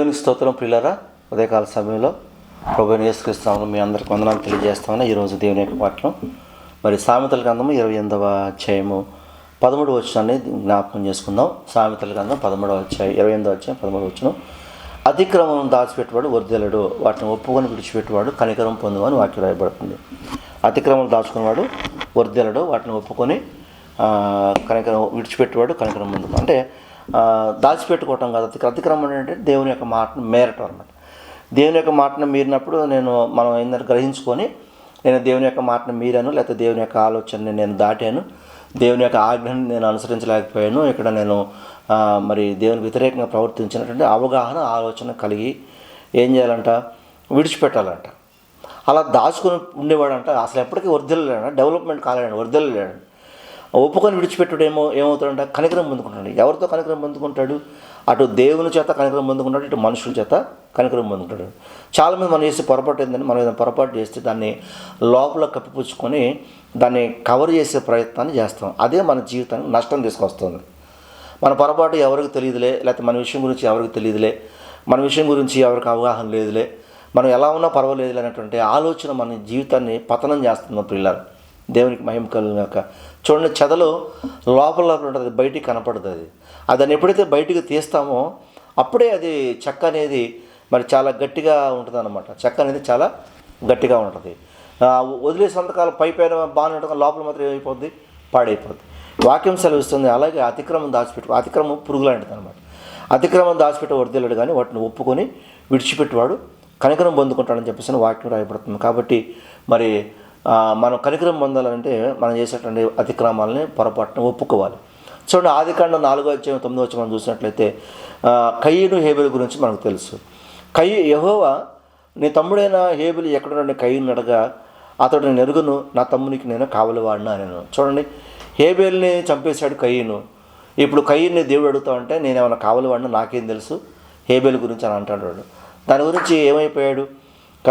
దేవుని స్తోత్రం ప్రియులరా ఉదయకాల సమయంలో ప్రభు యేసుక్రీస్తాము మీ అందరికి వందనాలు తెలియజేస్తామని ఈరోజు దేవుని యొక్క వాక్యం. మరి సామెతల గ్రంథము ఇరవై ఎనిమిదవ అధ్యాయము పదమూడు వచ్చాన్ని జ్ఞాపకం చేసుకుందాం. సామెతల గ్రంథం పదమూడవ అధ్యాయం ఇరవై ఎనిమిదవ అధ్యాయం పదమూడు వచ్చిన అతిక్రమం దాచిపెట్టేవాడు వర్దిలడు వాటిని ఒప్పుకొని విడిచిపెట్టేవాడు కనికరం పొందువని వాక్యం రాయబడుతుంది. అతిక్రమం దాచుకునేవాడు వర్దెలడు వాటిని ఒప్పుకొని కనికరం విడిచిపెట్టేవాడు కనికరం ముందుకు అంటే దాచిపెట్టుకోవటం కాదు. అతి అతిక్రమణ అంటే దేవుని యొక్క మాటను మేరటం అనమాట దేవుని యొక్క మాటను మీరినప్పుడు నేను మనం ఏంటంటే గ్రహించుకొని నేను దేవుని యొక్క మాటను మీరాను లేకపోతే దేవుని యొక్క ఆలోచనని నేను దాటాను. దేవుని యొక్క ఆజ్ఞను నేను అనుసరించలేకపోయాను. ఇక్కడ నేను మరి దేవునికి వ్యతిరేకంగా ప్రవర్తించినటువంటి అవగాహన ఆలోచన కలిగి ఏం చేయాలంట? విడిచిపెట్టాలంట. అలా దాచుకుని ఉండేవాడంట. అసలు ఎప్పటికీ వర్ధిల్లేడు డెవలప్మెంట్ కాలేడు? వర్ధిల్లేడు ఒప్పుకొని విడిచిపెట్టుడేమో ఏమవుతాడంట? కనికరం పొందుకుంటాడు ఎవరితో కనికరం పొందుకుంటాడు? అటు దేవుని చేత కనికరం పొందుకుంటాడు ఇటు మనుషుల చేత కనికరం పొందుకుంటాడు. చాలామంది మనం చేసే పొరపాటు ఏంటంటే మనం ఏదైనా పొరపాటు చేస్తే దాన్ని లోపల కప్పిపుచ్చుకొని దాన్ని కవర్ చేసే ప్రయత్నాన్ని చేస్తాం. అదే మన జీవితానికి నష్టం తీసుకొస్తుంది. మన పొరపాటు ఎవరికి తెలియదులే లేకపోతే మన విషయం గురించి ఎవరికి తెలియదులే మన విషయం గురించి ఎవరికి అవగాహన లేదులే మనం ఎలా ఉన్నా పర్వాలేదు అనేటువంటి ఆలోచన మన జీవితాన్ని పతనం చేస్తుంది పిల్లలు దేవునికి మహిమ కలుగాక చూడండి చెదలు లోపల లోపల ఉంటుంది బయటికి కనపడుతుంది. అది దాన్ని ఎప్పుడైతే బయటికి తీస్తామో అప్పుడే అది చెక్క అనేది మరి చాలా గట్టిగా ఉంటుంది అనమాట చెక్క అనేది చాలా గట్టిగా ఉంటుంది. వదిలే సంతకాలు పై పైన బాగానే ఉంటుంది లోపల మాత్రం ఏమైపోద్ది? పాడైపోద్ది. వాక్యం సెలవిస్తుంది అలాగే అతిక్రమం దాచిపెట్టు అతిక్రమం పురుగు లాంటిది అనమాట అతిక్రమం దాచిపెట్టే వర్దిల్లాడు కానీ వాటిని ఒప్పుకొని విడిచిపెట్టేవాడు కనికరం పొందుకుంటాడని చెప్పేసి వాక్యం రాయబడుతుంది. కాబట్టి మరి మనం కనికరం పొందాలంటే మనం చేసేటువంటి అతిక్రమాలని పొరపాటును ఒప్పుకోవాలి. చూడండి ఆదికాండం నాలుగో అధ్యాయం తొమ్మిదో వచ్చి మనం చూసినట్లయితే కయ్యను హేబెల్ గురించి మనకు తెలుసు. కయ్యి యహోవా నీ తమ్ముడైన హేబెలు ఎక్కడ కయ్యను అడగా అతడు నెరుగును నా తమ్మునికి నేను కావలివాడినా నేను. చూడండి హేబేల్ని చంపేశాడు కయ్యను ఇప్పుడు కయ్యని దేవుడు అడుగుతా అంటే నేను ఏమైనా కావలివాడినా నాకేం తెలుసు? హేబేల్ గురించి అని అంటాడు వాడు. దాని గురించి ఏమైపోయాడు? క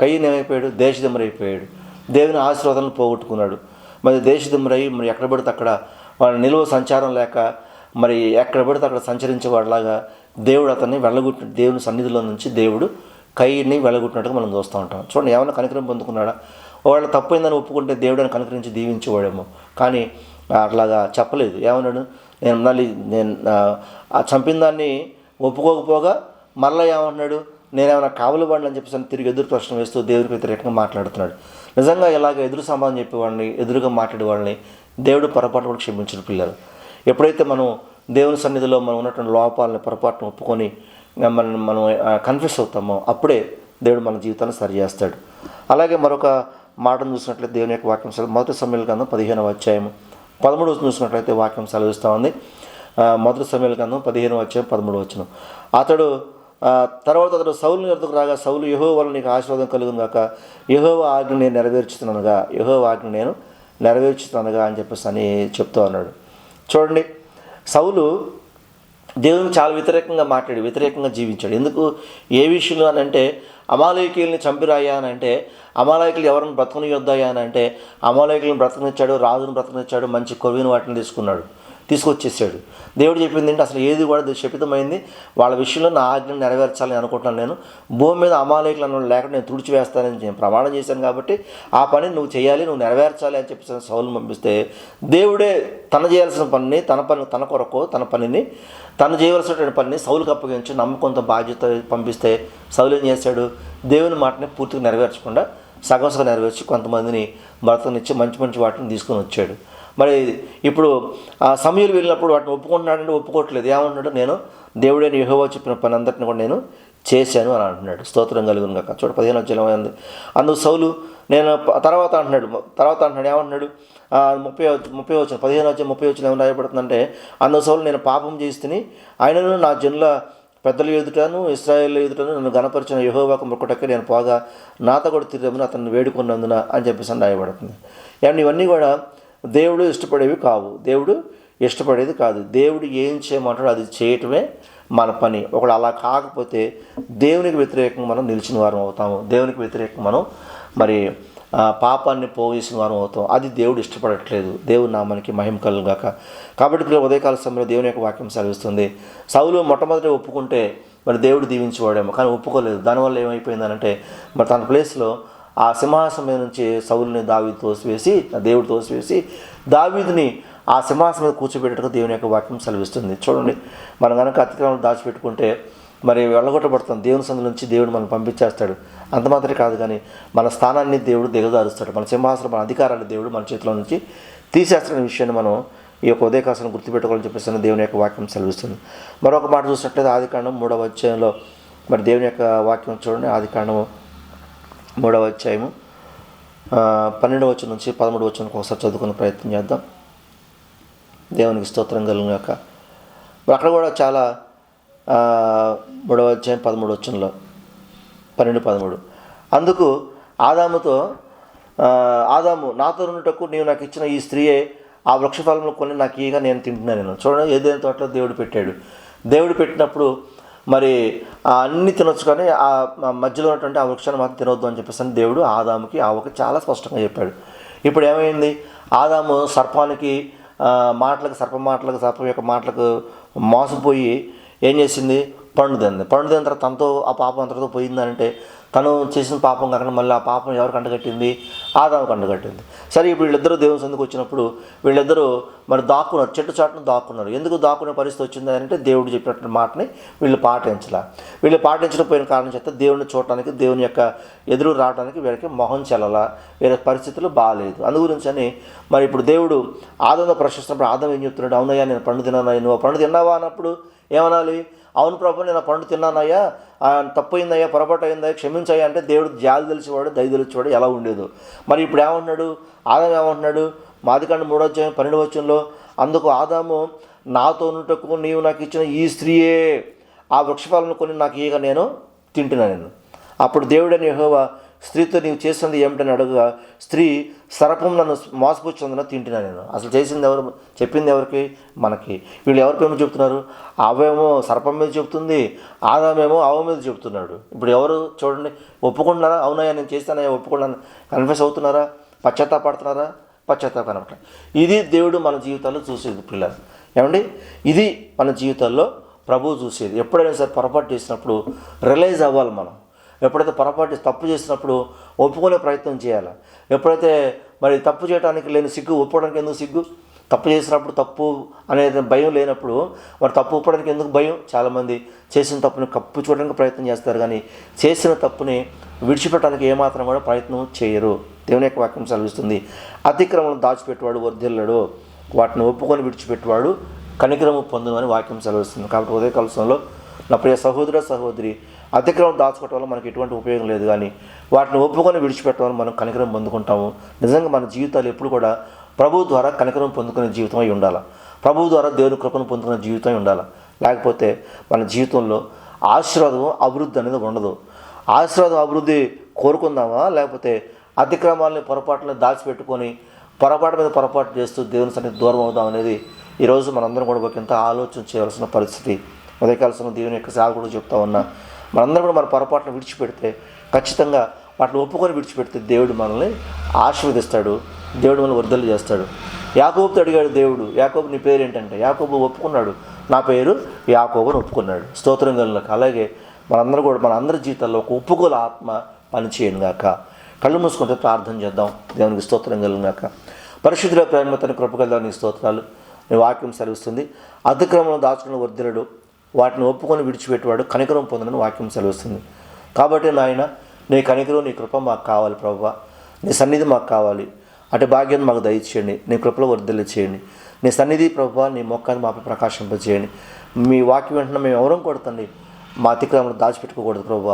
కయ్యను ఏమైపోయాడు దేశదమరైపోయాడు దేవుని ఆశీర్వాదాలను పోగొట్టుకున్నాడు. మరి దేశదిమ్మరై మరి ఎక్కడ పడితే అక్కడ వాళ్ళ నిలువ సంచారం లేక మరి ఎక్కడ పడితే అక్కడ సంచరించేవాడిలాగా దేవుడు అతన్ని వెళ్ళగొట్టి దేవుని సన్నిధిలో నుంచి దేవుడు కయ్యని వెళ్ళగొట్టినట్టుగా మనం చూస్తూ ఉంటాం. చూడండి ఏమైనా కనికరం పొందుకున్నాడా? వాళ్ళ తప్పైందని ఒప్పుకుంటే దేవుడిని కనికరించి దీవించేవాడేమో. కానీ అట్లాగా చెప్పలేదు. ఏమన్నాడు? నేను మళ్ళీ నేను ఆ చంపిన దాన్ని ఒప్పుకోకపోగా మళ్ళీ ఏమంటున్నాడు నేనేమైనా కావలి వాడిని అని చెప్పేసి తిరిగి ఎదురు ప్రశ్న వేస్తూ దేవుడికి వ్యతిరేకంగా మాట్లాడుతున్నాడు. నిజంగా ఇలాగ ఎదురు సమాధానం చెప్పేవాడిని ఎదురుగా మాట్లాడేవాడిని దేవుడు పొరపాటు కూడా క్షమించిన పిల్లలు. ఎప్పుడైతే మనం దేవుని సన్నిధిలో మనం ఉన్నటువంటి లోపాలని పొరపాటును ఒప్పుకొని మనం మనం కన్ఫ్యూస్ అవుతామో అప్పుడే దేవుడు మన జీవితాన్ని సరి చేస్తాడు. అలాగే మరొక మాటను చూసినట్లయితే దేవుని యొక్క వాక్యం మొదటి సమయాల గ్రంథం పదిహేనవ అధ్యాయం పదమూడు చూసినట్లయితే వాక్యం సెలవిస్తూ ఉంది. మొదటి సమయాల గ్రంథం పదిహేను వచ్చాయం పదమూడు వచ్చిన అతడు తర్వాత అతడు సౌలు ఎదుకు రాగా సౌలు యహో వల్ల నీకు ఆశీర్వాదం కలుగును కాక యహో ఆజ్ఞ నేను నెరవేర్చుతున్నానుగా. యహో ఆజ్ఞ నేను నెరవేర్చుతున్నానుగా అని చెప్పేసి అని చెప్తూ అన్నాడు చూడండి సౌలు దేవునికి చాలా వ్యతిరేకంగా మాట్లాడి వ్యతిరేకంగా జీవించాడు. ఎందుకు? ఏ విషయంలో అని అంటే అమాలయకుల్ని చంపిరాయా అని అంటే అమాలయకులు ఎవరిని బ్రతకనియొద్దాయా అని అంటే అమాలయకులను బ్రతకనిచ్చాడు రాజును బ్రతకనిచ్చాడు మంచి కొవ్విన వాటిని తీసుకున్నాడు. తీసుకొచ్చేసాడు. దేవుడు చెప్పింది ఏంటి? అసలు ఏది కూడా శపితమైంది వాళ్ళ విషయంలో నా ఆజ్ఞను నెరవేర్చాలని అనుకుంటున్నాను నేను. భూమి మీద అమాలయకులు అన్న లేకుండా నేను తుడిచివేస్తానని నేను ప్రమాణం చేశాను కాబట్టి ఆ పని నువ్వు చేయాలి నువ్వు నెరవేర్చాలి అని చెప్పి సౌలు పంపిస్తే దేవుడే తన చేయాల్సిన పనిని తన పని తన కొరకు తన పనిని తను చేయవలసినటువంటి పనిని సౌలుకు అప్పగించి నమ్మకంతో బాధ్యత పంపిస్తే సౌలు ఏం చేశాడు? దేవుని మాటని పూర్తిగా నెరవేర్చకుండా సగం సగం నెరవేర్చి కొంతమందిని భర్తనిచ్చి మంచి మంచి వాటిని తీసుకొని వచ్చాడు. మరి ఇప్పుడు ఆ సమయంలో వెళ్ళినప్పుడు వాటిని ఒప్పుకుంటున్నాడంటే ఒప్పుకోవట్లేదు. ఏమంటున్నాడు నేను దేవుడే యహోవా చెప్పిన పని అందరిని కూడా నేను చేశాను అని అంటున్నాడు. స్తోత్రం కలుగును కాక చూడ పదిహేను అధ్యాయం ఉంది. అందుకు సౌలు నేను తర్వాత అంటున్నాడు. తర్వాత అంటున్నాడు. ఏమంటున్నాడు ముప్పై ముప్పై వచ్చిన పదిహేను వచ్చి ముప్పై వచ్చిన ఏమైనా రాయబడుతుందంటే అందుకు సౌలు నేను పాపం చేస్తుని ఆయనను నా జనుల పెద్దల ఎదుటను ఇస్రాయేల్ ఎదుటను నన్ను గణపరిచిన యహోవాకు మొక్కటక్క నేను పోగా నాతో కూడా తిరిగి అతన్ని వేడుకున్నందున అని చెప్పేసి రాయబడుతుంది. ఏమన్నా ఇవన్నీ కూడా దేవుడు ఇష్టపడేవి కావు. దేవుడు ఇష్టపడేది కాదు. దేవుడు ఏం చేయమంటాడో అది చేయటమే మన పని. ఒకడు అలా కాకపోతే దేవునికి వ్యతిరేకంగా మనం నిలిచిన వారం అవుతాము. దేవునికి వ్యతిరేకంగా మనం మరి పాపాన్ని పోగేసిన వారం అవుతాం. అది దేవుడు ఇష్టపడట్లేదు. దేవుడు నామానికి మహిమ కలుగాక కాబట్టి ఇప్పుడు ఉదయకాల సమయంలో దేవుని యొక్క వాక్యం సెలవిస్తుంది. సౌలు మొట్టమొదట ఒప్పుకుంటే మరి దేవుడు దీవించేవాడేమో. కానీ ఒప్పుకోలేదు. దానివల్ల ఏమైపోయిందనంటే మరి తన ప్లేస్లో ఆ సింహాసనం మీద నుంచి సౌలుని దావీదు తోసివేసి దేవుడు తోసివేసి దావీదుని ఆ సింహాసనం మీద కూర్చోబెట్టడానికి దేవుని యొక్క వాక్యం సెలవిస్తుంది. చూడండి మనం కనుక అతిక్రమం దాచిపెట్టుకుంటే మరి వెళ్ళగొట్టబడతాం. దేవుని సందు నుంచి దేవుడు మనం పంపించేస్తాడు. అంత మాత్రమే కాదు కానీ మన స్థానాన్ని దేవుడు దిగదారుస్తాడు మన సింహాసనం మన అధికారాన్ని దేవుడు మన చేతిలో నుంచి తీసేస్తున్న విషయాన్ని మనం ఈ యొక్క ఉదయకాశం గుర్తుపెట్టుకోవాలని చెప్పేసి దేవుని యొక్క వాక్యం సెలవిస్తుంది. మరొక మాట చూసినట్లయితే ఆది కాండం మూడవ అధ్యాయంలో మరి దేవుని యొక్క వాక్యం చూడండి ఆది కాండము మూడవ అధ్యాయము. ఆ, పన్నెండవ వచ్చిన నుంచి పదమూడు వచ్చిన ఒకసారి చదువుకునే ప్రయత్నం చేద్దాం. దేవునికి స్తోత్రం కలిగిన యొక్క అక్కడ కూడా చాలా మూడవ అధ్యాయం పదమూడు వచ్చంలో పన్నెండు పదమూడు. అందుకు ఆదాముతో ఆదాము నాతో ఉన్నటకు నీవు నాకు ఇచ్చిన ఈ స్త్రీయే ఆ వృక్షఫలంలో కొన్ని నాకు ఈగా నేను తింటున్నాను నేను. చూడండి ఏదైనా తోటలో దేవుడు పెట్టాడు. దేవుడు పెట్టినప్పుడు మరి అన్ని తినొచ్చు కానీ ఆ మధ్యలో ఉన్నటువంటి ఆ వృక్షాన్ని మాత్రం తినొద్దు అని చెప్పేసి దేవుడు ఆదాముకి ఆవుకి చాలా స్పష్టంగా చెప్పాడు. ఇప్పుడు ఏమైంది? ఆదాము సర్పానికి మాటలకు సర్ప మాటలకు సర్పం యొక్క మాటలకు మోసపోయి ఏం చేసింది? పండు తింది. పండు తిన్న తర్వాత తనతో ఆ పాపం అంతటితో పోయిందంటే తను చేసిన పాపం కాకుండా మళ్ళీ ఆ పాపం ఎవరికి కంటగట్టింది ఆదాము కంటగట్టింది సరే ఇప్పుడు వీళ్ళిద్దరూ దేవుని సందుకు వచ్చినప్పుడు వీళ్ళిద్దరూ మరి దాక్కున్నారు చెట్టు చాటును దాక్కున్నారు. ఎందుకు దాక్కునే పరిస్థితి వచ్చింది అంటే దేవుడు చెప్పినట్టు మాటని వీళ్ళు పాటించాల. వీళ్ళు పాటించకపోయిన కారణం చేత దేవుడిని చూడటానికి దేవుని యొక్క ఎదురు రావడానికి వీళ్ళకి మొహం చెల్లల. వీళ్ళ పరిస్థితులు బాగాలేదు అందు గురించి అని మరి ఇప్పుడు దేవుడు ఆదంలో ప్రశ్నిస్తున్నప్పుడు ఆదం ఏం చెప్తున్నాడు? అవునయ్యా నేను పండు తిన్నాను నువ్వు పండు తిన్నావా అన్నప్పుడు ఏమనాలి? అవును ప్రభు నేను పండు తిన్నానయ్యా. ఆ, తప్పయిందయ్యా పొరపాటు అయిందయ్యా క్షమించయ్యా అంటే దేవుడు జాలి తెలిసేవాడు దయ తెలిసేవాడు ఎలా ఉండేదో. మరి ఇప్పుడు ఏమంటున్నాడు? ఆదాం ఏమంటున్నాడు? మాదికాండ మూడో అధ్యాయం పన్నెండు వచ్చంలో అందుకు ఆదాము నాతో ఉన్నటకు నీవు నాకు ఇచ్చిన ఈ స్త్రీయే ఆ వృక్షఫలను కొని నాకు ఈగ నేను తింటున్నాను నేను. అప్పుడు దేవుడని యహోవా స్త్రీతో నీవు చేసింది ఏమిటని అడగగా స్త్రీ సర్పం నన్ను మోసపుచ్చుందని తింటున్నా నేను. అసలు చేసింది ఎవరు? చెప్పింది ఎవరికి? మనకి. వీళ్ళు ఎవరి పేరు చెప్తున్నారు? అవేమో సర్పం మీద చెప్తుంది ఆదామేమో అవ మీద చెప్తున్నాడు. ఇప్పుడు ఎవరు చూడండి ఒప్పుకుంటున్నారా? అవునయ్యా నేను చేస్తానయ్యా ఒప్పుకున్నాను కన్ఫ్యూస్ అవుతున్నారా? పశ్చాత్తాపడుతున్నారా? పశ్చాత్తాపనమాట ఇది దేవుడు మన జీవితాల్లో చూసేది పిల్లలు. ఏమండి? ఇది మన జీవితాల్లో ప్రభువు చూసేది. ఎప్పుడైనా సరే పొరపాటు చేసినప్పుడు రిలైజ్ అవ్వాలి మనం. ఎప్పుడైతే పొరపాటు తప్పు చేసినప్పుడు ఒప్పుకునే ప్రయత్నం చేయాలి. ఎప్పుడైతే మరి తప్పు చేయడానికి లేని సిగ్గు ఒప్పుకోవడానికి ఎందుకు సిగ్గు? తప్పు చేసినప్పుడు తప్పు అనేది భయం లేనప్పుడు మరి తప్పు ఒప్పడానికి ఎందుకు భయం? చాలామంది చేసిన తప్పుని కప్పు చూడడానికి ప్రయత్నం చేస్తారు కానీ చేసిన తప్పుని విడిచిపెట్టడానికి ఏమాత్రం కూడా ప్రయత్నం చేయరు. దేవుని యొక్క వాక్యం సెలవిస్తుంది. అతిక్రమం దాచిపెట్టేవాడు వర్ధిల్లడు. వాటిని ఒప్పుకొని విడిచిపెట్టేవాడు కనికరము పొందును అని వాక్యం సెలవిస్తుంది. కాబట్టి ఉదయ సమయంలో నా ప్రియ సహోదర సహోదరి అతిక్రమం దాచుకోవటం వల్ల మనకి ఎటువంటి ఉపయోగం లేదు కానీ వాటిని ఒప్పుకొని విడిచిపెట్టడం వల్ల మనం కనికరం పొందుకుంటాము. నిజంగా మన జీవితాలు ఎప్పుడు కూడా ప్రభు ద్వారా కనికరం పొందుకునే జీవితం అయి ఉండాలి. ప్రభు ద్వారా దేవుని కృపను పొందుకునే జీవితం అయి ఉండాలి. లేకపోతే మన జీవితంలో ఆశీర్వాదం అభివృద్ధి అనేది ఉండదు. ఆశీర్వాదం అభివృద్ధి కోరుకుందామా? లేకపోతే అతిక్రమాలని పొరపాట్లను దాచిపెట్టుకొని పొరపాటు మీద పొరపాటు చేస్తూ దేవుని సన్నిధి దూరం అవుదాం అనేది ఈరోజు మనందరం కూడా ఒక ఇంత ఆలోచన చేయవలసిన పరిస్థితి. ఉదయకాల్సిన దేవుని యొక్క సేవకుడు చెప్తా ఉన్నా. మనందరం కూడా మన పొరపాటును విడిచిపెడితే ఖచ్చితంగా వాటిని ఒప్పుకొని విడిచిపెడితే దేవుడు మనల్ని ఆశీర్వదిస్తాడు. దేవుడు మనల్ని వర్ధలు చేస్తాడు. యాకోబుతో అడిగాడు దేవుడు యాకోబు నీ పేరు ఏంటంటే? యాకోబు ఒప్పుకున్నాడు. నా పేరు యాకోబుని ఒప్పుకున్నాడు. స్తోత్రం కలిగినకు అలాగే మనందరూ కూడా మన అందరి జీవితాల్లో ఒక ఒప్పుకోల ఆత్మ పనిచేయను గాక కళ్ళు మూసుకుంటే ప్రార్థన చేద్దాం. దేవునికి స్తోత్రం కలిగినాక పరిశుద్ధుల ప్రేమ తన కృపగల స్తోత్రాలు నీ వాక్యం సెలవిస్తుంది. అతిక్రమంలో దాచుకున్న వర్ధిరుడు వాటిని ఒప్పుకొని విడిచిపెట్టేవాడు కనికరం పొందనని వాక్యం సెలవుస్తుంది. కాబట్టి నాయన నీ కనికరం నీ కృప మాకు కావాలి ప్రభు నీ సన్నిధి మాకు కావాలి. అటు భాగ్యం మాకు దయచేయండి. నీ కృపలో వర్ధిల్లు చేయండి నీ సన్నిధి ప్రభు నీ మొక్కాన్ని మాపై ప్రకాశింపజేయండి మీ వాక్యం వెంటనే మేము ఎవరం కొడతండి మా అతిక్రమను దాచిపెట్టుకోకూడదు ప్రభు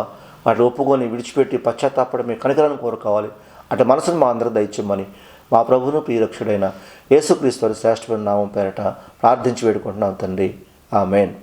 వాటిని ఒప్పుకొని విడిచిపెట్టి పశ్చాత్తాపడి మీ కనికరాన్ని కోరుకోవాలి. అటు మనసును మా అందరూ దయచేయమని మా ప్రభును ప్రియరక్షుడైన యేసుక్రీస్తు వారి శ్రేష్టమైన నామం పేరట ప్రార్థించి వేడుకుంటున్నాం తండ్రి. మెయిన్